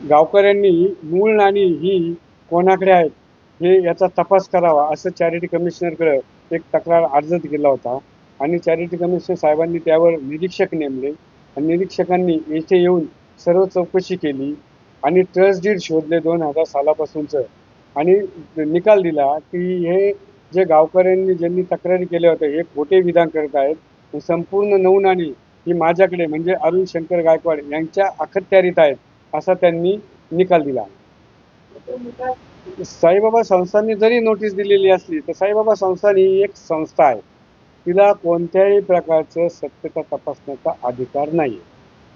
गावकऱ्यांनी मूळ नाणी ही कोणाकडे आहेत हे याचा तपास करावा असं चॅरिटी कमिशनरकडे एक तक्रार अर्ज केला होता. आणि चॅरिटी कमिशनर साहेबांनी त्यावर निरीक्षक नेमले. आणि निरीक्षकांनी येथे येऊन सर्व चौकशी केली आणि ट्रस्ट डीड शोधले दोन हजार सालापासूनचं. आणि निकाल दिला की हे जे गावकऱ्यांनी ज्यांनी तक्रारी केल्या होत्या हे खोटे विधान करत आहेत. संपूर्ण नऊ नाणी ही माझ्याकडे म्हणजे अरुण शंकर गायकवाड यांच्या अखत्यारीत आहेत. असा त्यांनी निकाल दिला. साईबाबा संस्थांनी जरी नोटीस दिलेली असली तर साईबाबा संस्थान ही एक संस्था आहे. तिला कोणत्याही प्रकारचं सत्यता तपासण्याचा अधिकार नाही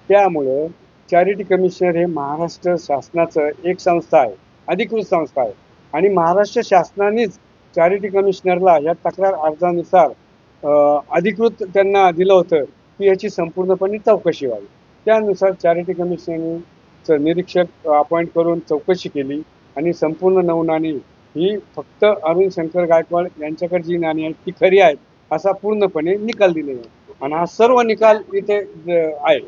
त्यामुळं चॅरिटी कमिशनर हे महाराष्ट्र शासनाचं एक संस्था आहे अधिकृत संस्था आहे. आणि महाराष्ट्र शासनानेच चॅरिटी कमिशनरला या तक्रार अर्जानुसार अधिकृत त्यांना दिलं होतं की याची संपूर्णपणे चौकशी व्हावी. त्यानुसार चॅरिटी कमिशनरचं निरीक्षक अपॉइंट करून चौकशी केली आणि संपूर्ण नऊ नाणी ही फक्त अरुण शंकर गायकवाड यांच्याकडे जी नाणी आहेत ती खरी आहेत असा पूर्णपणे निकाल दिलेला आहे. आणि हा सर्व निकाल इथे आहे.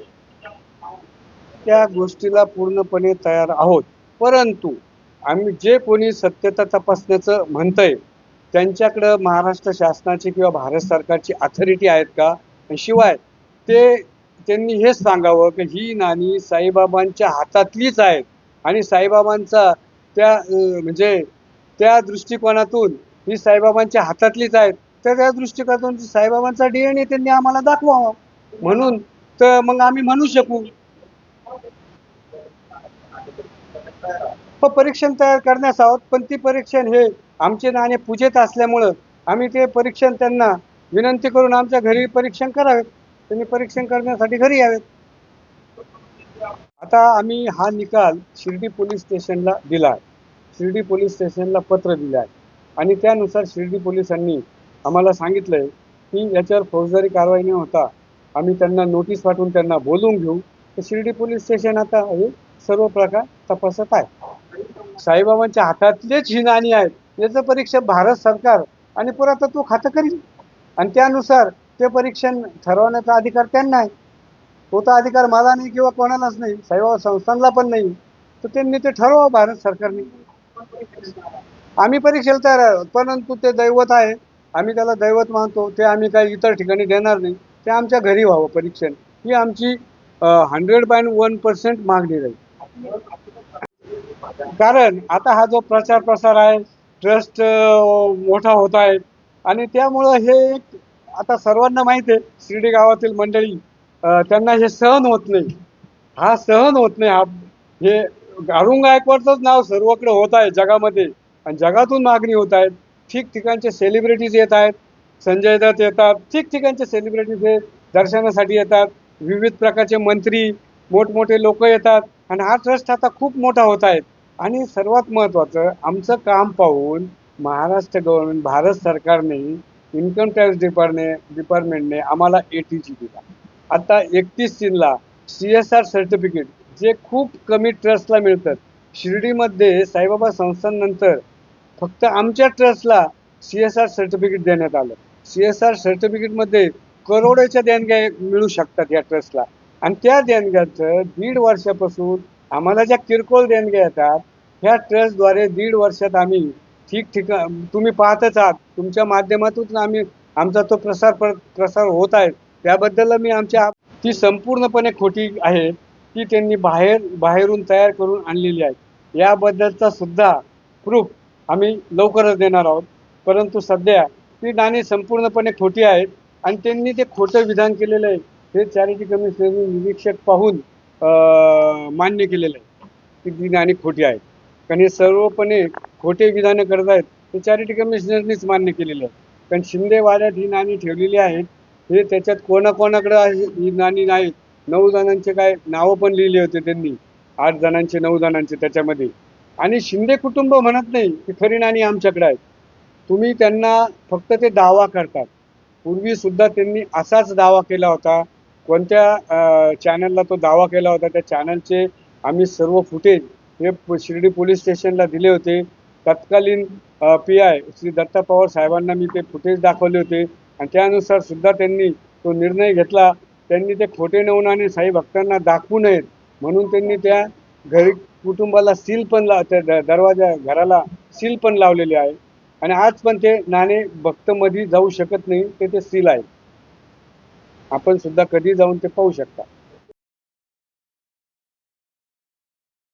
त्या गोष्टीला पूर्णपणे तयार आहोत. परंतु आम्ही जे कोणी सत्यता तपासण्याचं म्हणतंय त्यांच्याकडं महाराष्ट्र शासनाची किंवा भारत सरकारची अथॉरिटी आहेत का? शिवाय ते त्यांनी हेच सांगावं की ही नाणी साईबाबांच्या हातातलीच आहेत. आणि साईबाबांचा त्या म्हणजे त्या दृष्टिकोनातून ही साईबाबांच्या हातातलीच आहेत. तर त्या दृष्टिकोनातून साईबाबांचा डीएनए त्यांनी आम्हाला दाखवावा. म्हणून तर मग आम्ही म्हणू शकू. हो, परीक्षण तयार करण्यास आहोत पण ती परीक्षण हे आमचे नाणे पूजेत असल्यामुळं आम्ही ते परीक्षण त्यांना विनंती करून आमच्या घरी परीक्षण करावेत त्यांनी परीक्षण करण्यासाठी घरी यावेत. आता आम्ही हा निकाल शिर्डी पोलीस स्टेशनला दिला आहे. शिर्डी पोलीस स्टेशनला पत्र दिलं आहे. आणि त्यानुसार शिर्डी पोलिसांनी आम्हाला सांगितलंय की याच्यावर फौजदारी कारवाई न होता आम्ही त्यांना नोटीस पाठवून त्यांना बोलवून घेऊ. तर शिर्डी पोलीस स्टेशन आता हे सर्व प्रकार तपासत आहे. साईबाबांच्या हातातलेच ही नाणी आहेत. याचं परीक्षा भारत सरकार आणि पुरातत्व खातं करील. आणि त्यानुसार ते परीक्षण ठरवण्याचा अधिकार त्यांना आहे. तो तर अधिकार मला नाही किंवा कोणालाच नाही. साईबाबा संस्थांना पण नाही. तर त्यांनी ते ठरवावं भारत सरकारने. आम्ही परीक्षेला तयार आहोत. परंतु ते दैवत आहे. आम्ही त्याला दैवत मानतो. ते आम्ही काही इतर ठिकाणी देणार नाही. ते आमच्या घरी व्हावं परीक्षण. ही आमची हंड्रेड बाय वन पर्सेंट मागणी राहील. कारण आता हा जो प्रचार प्रसार आहे ट्रस्ट मोठा होत आहे. आणि त्यामुळं हे एक आता सर्वांना माहिती आहे शिर्डी गावातील मंडळी त्यांना हे सहन होत नाही. हा सहन होत नाही. हा हे अरुण गायकवाडचंच नाव सर्वकडे होत आहे जगामध्ये. आणि जगातून मागणी होत आहेत. ठिकठिकाणचे सेलिब्रिटीज येत आहेत. संजय दत्त येतात. ठिकठिकाणचे सेलिब्रिटीज हे दर्शनासाठी येतात. विविध प्रकारचे मंत्री मोठमोठे लोक येतात. आणि हा ट्रस्ट आता खूप मोठा होत आहे. आणि सर्वात महत्त्वाचं आमचं काम पाहून महाराष्ट्र गव्हर्नमेंट भारत सरकारने इन्कम टॅक्स डिपार्टमेंट डिपार्टमेंटने आम्हाला ए टी जी दिला. आता एकतीस तीनला सी एस आर सर्टिफिकेट जे खूप कमी ट्रस्टला मिळतात. शिर्डीमध्ये साईबाबा संस्थांनंतर फक्त आमच्या ट्रस्टला सी एस आर सर्टिफिकेट देण्यात आलं. सी एस आर सर्टिफिकेटमध्ये करोडोच्या देणग्या मिळू शकतात या ट्रस्टला आणि त्या देणग्याचं दीड वर्षापासून आम्हाला ज्या किरकोळ देणग्या येतात ह्या ट्रस्टद्वारे दीड वर्षात आम्ही ठिकठिकाण तुम्ही पाहतच आहात. तुमच्या माध्यमातून आम्ही आमचा तो प्रसार प्र प्रसार होत आहे. त्याबद्दल मी आमच्या ती संपूर्णपणे खोटी आहे. ती त्यांनी बाहेर बाहेरून तयार करून आणलेली आहे. याबद्दलचा सुद्धा प्रूफ आम्ही लवकरच देणार आहोत. परंतु सध्या ती नाणी संपूर्णपणे खोटी आहेत आणि त्यांनी ते खोटं विधान केलेलं आहे. हे चॅरिटी कमिशनरी निरीक्षक पाहून मान्य केलेलं आहे की ती नाणी खोटी आहेत. कारण हे सर्वपणे खोटे विधानं करत आहेत ते चॅरिटी कमिशनरनीच मान्य केलेलं आहे. कारण शिंदे वाड्यात ही नाणी ठेवलेली आहेत हे त्याच्यात कोणाकोणाकडे आहे ही नाणी नाहीत. नऊ जणांचे काय नावं पण लिहिले होते त्यांनी आठ जणांचे नऊ जणांचे त्याच्यामध्ये. आणि शिंदे कुटुंब म्हणत नाही की खरी नाणी आमच्याकडे आहेत. तुम्ही त्यांना फक्त ते दावा करतात. पूर्वी सुद्धा त्यांनी असाच दावा केला होता. कोणत्या चॅनलला तो दावा केला होता त्या चॅनलचे आम्ही सर्व फुटेज हे शिर्डी पोलीस स्टेशनला दिले होते. तत्कालीन पी आय श्री दत्ता पवार साहेबांना मी ते फुटेज दाखवले होते. आणि त्यानुसार सुद्धा त्यांनी तो निर्णय घेतला. त्यांनी ते खोटे नवनाने साई भक्तांना दाखवू नयेत म्हणून त्यांनी त्या घरी कुटुंबाला सील पण ला त्या द- दरवाजा घराला सील पण लावलेले आहे. आणि आज पण ते नाणे भक्तमध्ये जाऊ शकत नाही ते ते सील आहे. आपण सुद्धा कधी जाऊन ते पाहू शकता.